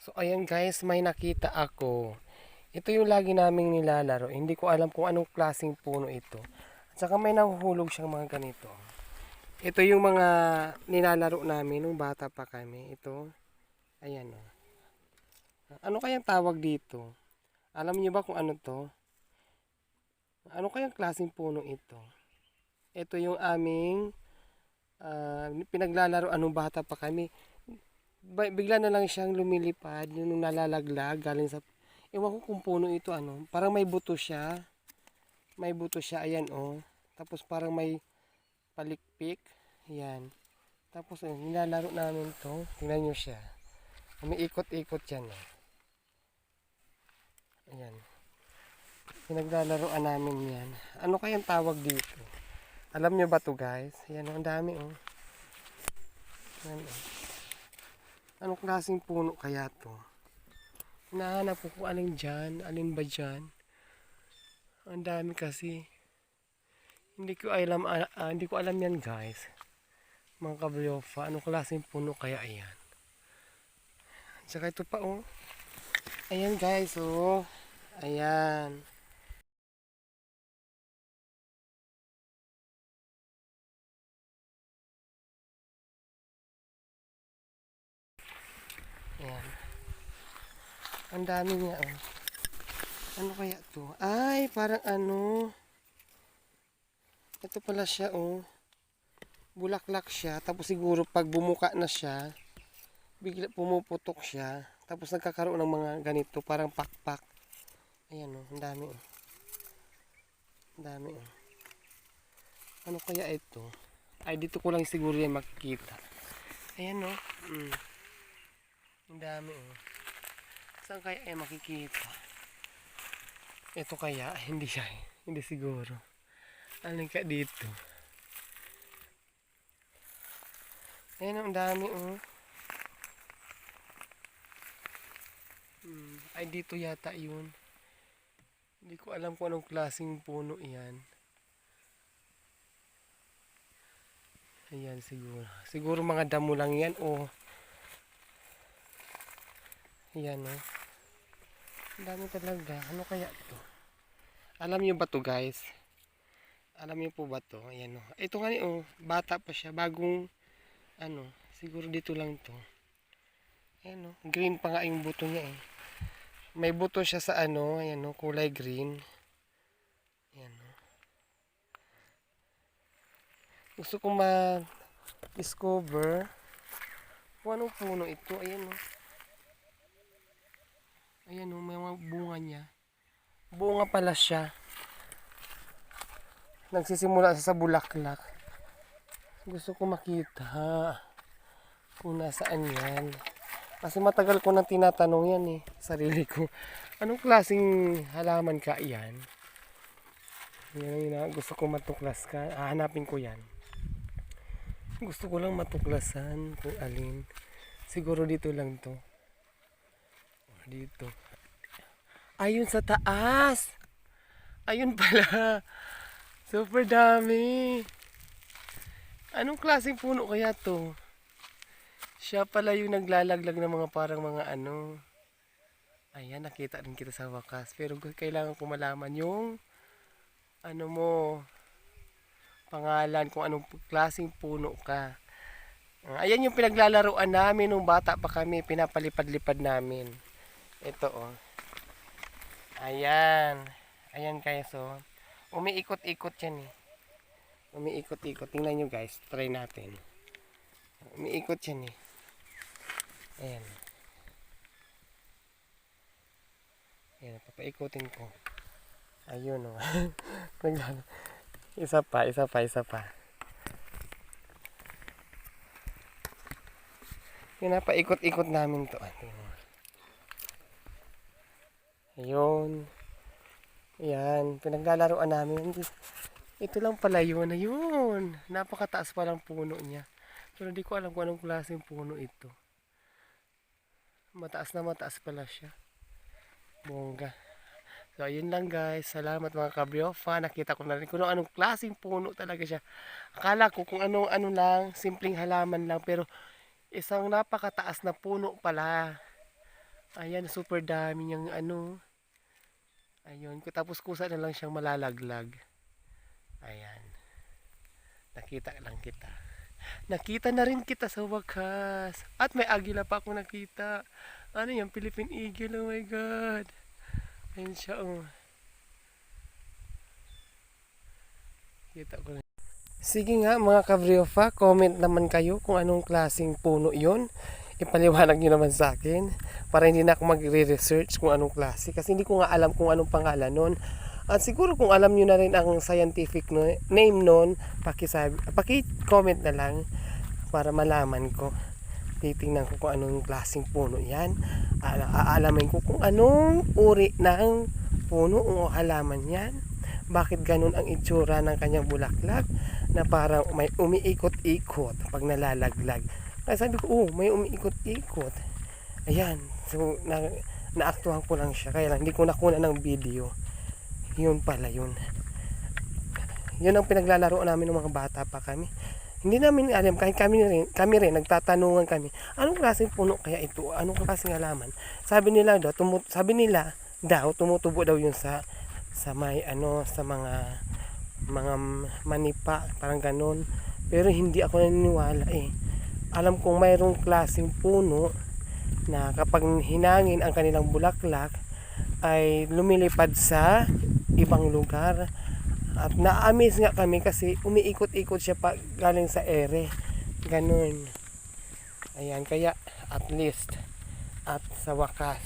So ayan guys, may nakita ako. Ito yung lagi naming nilalaro. Hindi ko alam kung anong klaseng puno ito. At saka may nahuhulog siyang mga ganito. Ito yung mga nilalaro namin nung bata pa kami. Ito. Ayan o. Ano kayang tawag dito? Alam niyo ba kung ano to? Ano kayang klaseng puno ito? Ito yung aming ah, pinaglalaro anong bata pa kami bigla na lang siyang lumilipad, yung nalalaglag galing sa Ewan ko kung puno ito ano, parang may buto siya. May buto siya, ayan oh. Tapos parang may palikpik, ayan. Tapos eh, nilalaro namin to. Tingnan nyo siya. Umiikot-ikot yan oh. Ayan. Pinaglalaroan namin yan. Ano kayang tawag dito? Alam nyo ba to guys? Ayan ang dami oh. Ayan oh. Anong klaseng puno kaya to? Hinahanap ko kung alin dyan, alin ba dyan. Ang dami kasi. Hindi ko alam, ah, hindi ko alam yan guys. Mga kablyofa, anong klaseng puno kaya yan? Tsaka ito pa oh. Ayan guys oh. Ayan. Ayan. Ang dami niya, oh. Ano kaya to? Ay, parang ano. Ito pala siya, oh. Bulaklak siya. Tapos siguro pag bumuka na siya, bigla pumuputok siya. Tapos nagkakaroon ng mga ganito, parang pakpak. Ayan, oh. Ang dami, oh. Ang dami, oh. Ano kaya ito? Ay, dito ko lang siguro yan makikita. Ayan, oh. Mm. Ang dami, oh. Saan kaya ay makikita? Ito kaya? Hindi siya. eh. Hindi siguro. Alin ka dito? Ayan, ang dami, oh. Hmm. Ay, dito yata yun. Hindi ko alam kung anong klaseng puno yan. Ayan, siguro. Siguro mga damo lang yan, oh. Ayan, oh. Ang dami talaga. Ano kaya to? Alam niyo ba to guys? Alam niyo po ba to? Ayan, oh. Ito nga, oh. Bata pa siya. Bagong, ano, siguro dito lang to. Ayan, oh. Green pa nga yung buto niya, eh. May buto siya sa ano, ayan, oh. Kulay green. Ayan, oh. Gusto ko ma-discover kung anong puno ito. Ayan, oh. Ayan o, may mga bunga niya. Bunga pala siya. Nagsisimula siya sa bulaklak. Gusto ko makita kung nasaan yan. Kasi matagal ko nang tinatanong yan eh. Sarili ko. Anong klaseng halaman ka yan? Yan ang gusto ko matuklas ka. Hahanapin ko yan. Gusto ko lang matuklasan kung alin. Siguro dito lang to dito. Ayun sa taas. Ayun pala. Super dami. Anong klaseng puno kaya to? Siya pala yung naglalaglag ng mga parang mga ano. Ayan, nakita rin kita sa wakas. Pero kailangan ko malaman yung ano mo, pangalan, kung anong klaseng puno ka. Ayan yung pinaglalaroan namin nung bata pa kami, pinapalipad-lipad namin. Ito oh. Ayan. Ayan guys oh. Umiikot-ikot yan eh. Umiikot-ikot. Tingnan nyo guys. Try natin. Umiikot yan eh. Ayan. Ayan. Papaikutin ko. Ayun oh. Isa pa, isa pa, isa pa. Yun na, paikot-ikot namin to. Tingnan mo. Ayun. Ayan, pinaglalaroan namin. Ito lang pala yun. Ayun. Napakataas pa lang puno niya. Pero hindi ko alam kung anong klaseng puno ito. Mataas na mataas pala siya. Bongga. So, ayun lang guys. Salamat mga kabryofa. Nakita ko na rin kung anong klaseng puno talaga siya. Akala ko kung anong ano lang, simpleng halaman lang. Pero isang napakataas na puno pala. Ayan, super dami niyang ano. Ayun, tapos kusa na lang siyang malalaglag. Ayan. Nakita lang kita. Nakita na rin kita sa wakas. At may agila pa ako nakita. Ano yung Philippine Eagle? Oh my God. Ayun siya, oh. Kita ko na. Sige nga mga kabriofa, comment naman kayo kung anong klaseng puno yon. Ipaliwanag nyo naman sa akin para hindi na ako magre-research kung anong klase kasi hindi ko nga alam kung anong pangalan nun. At siguro kung alam nyo na rin ang scientific no, name nun, pakisabi, paki-comment na lang para malaman ko. Titingnan ko kung anong klaseng puno yan. Ala- Aalamin ko kung anong uri ng puno o halaman yan. Bakit ganun ang itsura ng kanyang bulaklak na parang may umiikot-ikot pag nalalaglag. Kaya sabi ko, oh, may umiikot-ikot. Ayan. So, na, naaktuhan ko lang siya. Kaya lang, hindi ko nakuna ng video. Yun pala yun. Yun ang pinaglalaro namin ng mga bata pa kami. Hindi namin alam, kahit kami rin, kami rin, nagtatanungan kami, anong klaseng puno kaya ito? Anong klaseng halaman? Sabi nila daw, tumu- sabi nila daw, tumutubo daw yun sa, sa may, ano, sa mga, mga manipa, parang ganun. Pero hindi ako naniniwala eh. Alam kong mayroong klaseng puno na kapag hinangin ang kanilang bulaklak ay lumilipad sa ibang lugar. At na-amaze nga kami kasi umiikot-ikot siya pa galing sa ere. Ganun. Ayan, kaya at least at sa wakas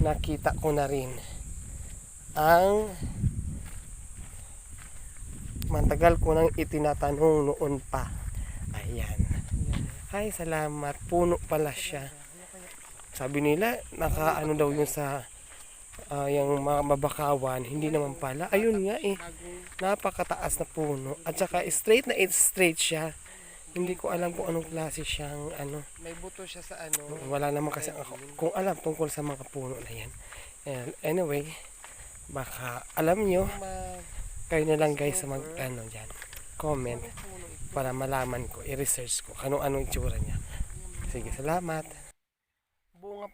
nakita ko na rin ang matagal ko nang itinatanong noon pa. Ayan. Ay, salamat. Puno pala siya. Sabi nila, naka ano daw yun sa ah, yung mga mabakawan. Hindi naman pala. Ayun nga eh. Napakataas na puno. At saka straight na it's straight siya. Hindi ko alam kung anong klase siyang ano. May buto siya sa ano. Wala naman kasi ako kung alam tungkol sa mga puno na yan. Anyway, baka alam nyo, kayo na lang guys sa mag ano dyan. Comment para malaman ko, i-research ko, ano-ano itsura niya. Sige, salamat. Bunga pa